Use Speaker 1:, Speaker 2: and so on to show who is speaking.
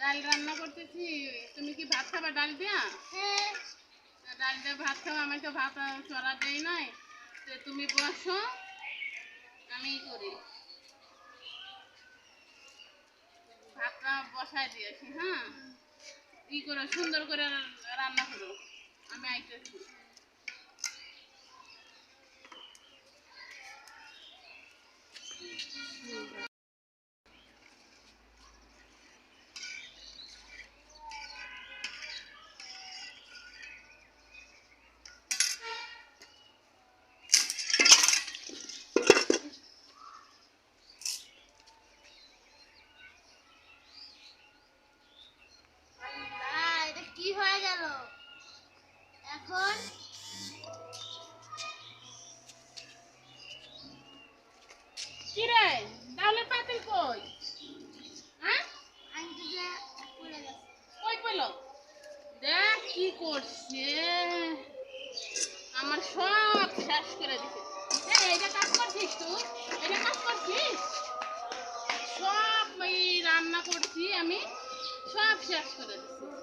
Speaker 1: ডাল রান্না করতেছি। তুমি কি ভাত খাবা ডাল দিয়া?
Speaker 2: হ্যাঁ।
Speaker 1: ডাল দিয়ে ভাত খাবা আমি তো ভাত চড়া দেই নাই। তো তুমি বসো আমি ই করি। ভাতটা বসাই দিয়েছি হ্যাঁ? ই করো সুন্দর করে রান্না করো। আমি আইতেছি
Speaker 2: আল্লাহ, এটা কি হয়ে গেল এখন
Speaker 1: কি রে ডাউলের পাতিল কই? হ্যাঁ?
Speaker 2: আনতে যে পড়ে গেছে।
Speaker 1: কই পেল? দেখ কি করছে। আমার সব শেষ করে দিছে। এটা কাজ করছিস তুই? এটা কাজ করছিস? সব রান্না করছি আমি। সব শেষ করে দিছি।